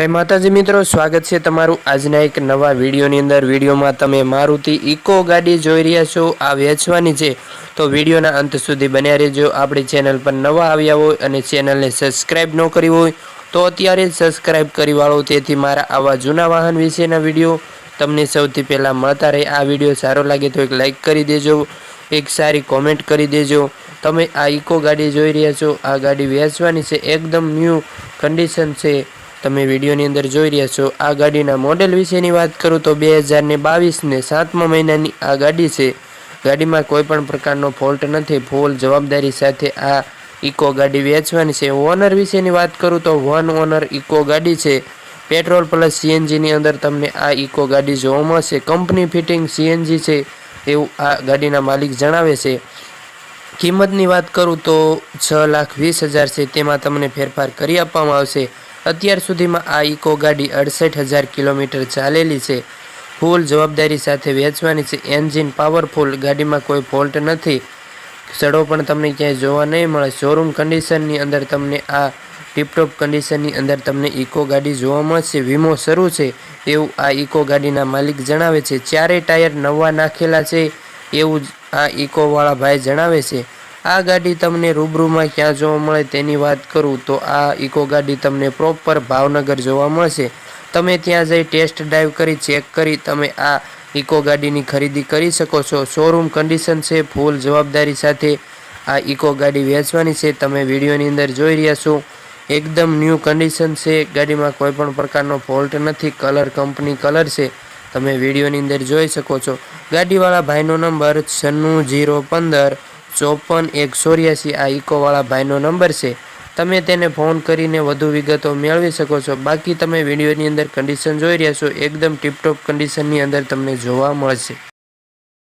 જય માતાજી મિત્રો, સ્વાગત છે તમારું આજના એક નવા વિડીયોની અંદર. વિડીયોમાં તમે મારુતિ ઇકો ગાડી જોઈ રહ્યા છો, આ વેચવાની છે. તો વિડીયોના અંત સુધી બન્યા રહેજો. આપણી ચેનલ પર નવા આવ્યા હોય અને ચેનલને સબસ્ક્રાઈબ ન કરી હોય, તો અત્યારે જ સબસ્ક્રાઈબ કરી વાળો. તેથી મારા આવા જૂના વાહન વિશેના વીડિયો તમને સૌથી પહેલાં મળતા રહે. આ વીડિયો સારો લાગે તો એક લાઇક કરી દેજો, એક સારી કોમેન્ટ કરી દેજો. તમે આ ઇકો ગાડી જોઈ રહ્યા છો. આ ગાડી વેચવાની છે. એકદમ ન્યૂ કન્ડિશન છે. તમે વિડીયોની અંદર જોઈ રહ્યા છો, આ ગાડીના મોડેલ વિશેની વાત કરું તો બે હજારને બાવીસને સાતમા મહિનાની આ ગાડી છે. ગાડીમાં કોઈ પણ પ્રકારનો ફોલ્ટ નથી. ફૂલ જવાબદારી સાથે આ ઇકો ગાડી વેચવાની છે. ઓનર વિશેની વાત કરું તો વન ઓનર ઇકો ગાડી છે. પેટ્રોલ પ્લસ સીએનજીની અંદર તમને આ ઇકો ગાડી જોવા મળશે. કંપની ફિટિંગ સીએનજી છે એવું આ ગાડીના માલિક જણાવે છે. કિંમતની વાત કરું તો છ લાખ વીસ હજાર છે. તેમાં તમને ફેરફાર કરી આપવામાં આવશે. અત્યાર સુધીમાં આ ઇકો ગાડી અડસઠ હજાર કિલોમીટર ચાલેલી છે. ફૂલ જવાબદારી સાથે વેચવાની છે. એન્જિન પાવરફુલ, ગાડીમાં કોઈ ફોલ્ટ નથી. સડો પણ તમને ક્યાંય જોવા નહીં મળે. શોરૂમ કન્ડિશનની અંદર તમને આ ટીપટોપ કન્ડિશનની અંદર તમને ઇકો ગાડી જોવા મળશે. વીમો શરૂ છે. એવું આ ઇકો ગાડીના માલિક જણાવે છે. ચારેય ટાયર નવા નાખેલા છે. એવું આ ઇકોવાળા ભાઈ જણાવે છે. આ ગાડી તમને રૂબરૂમાં ક્યાં જોવા મળે તેની વાત કરું તો આ ઇકો ગાડી તમને પ્રોપર ભાવનગર જોવા મળશે. તમે ત્યાં જઈ ટેસ્ટ ડ્રાઈવ કરી, ચેક કરી, તમે આ ઇકો ગાડીની ખરીદી કરી શકો છો. શોરૂમ કન્ડિશન છે, ફૂલ જવાબદારી સાથે આ ઇકો ગાડી વેચવાની છે. તમે વિડીયોની અંદર જોઈ રહ્યા છો, એકદમ ન્યૂ કન્ડિશન છે. ગાડીમાં કોઈપણ પ્રકારનો ફોલ્ટ નથી, કલર કંપની કલર છે. તમે વિડીયોની અંદર જોઈ શકો છો. ગાડીવાળા ભાઈનો નંબર છન્નું જીરો પંદર ચોપન એક ચોર્યાસી આ ઇકોવાળા ભાઈનો નંબર છે. તમે તેને ફોન કરીને વધુ વિગતો મેળવી શકો છો. બાકી તમે વિડીયોની અંદર કન્ડિશન જોઈ રહ્યા છો. એકદમ ટીપટોપ કન્ડિશનની અંદર તમને જોવા મળશે.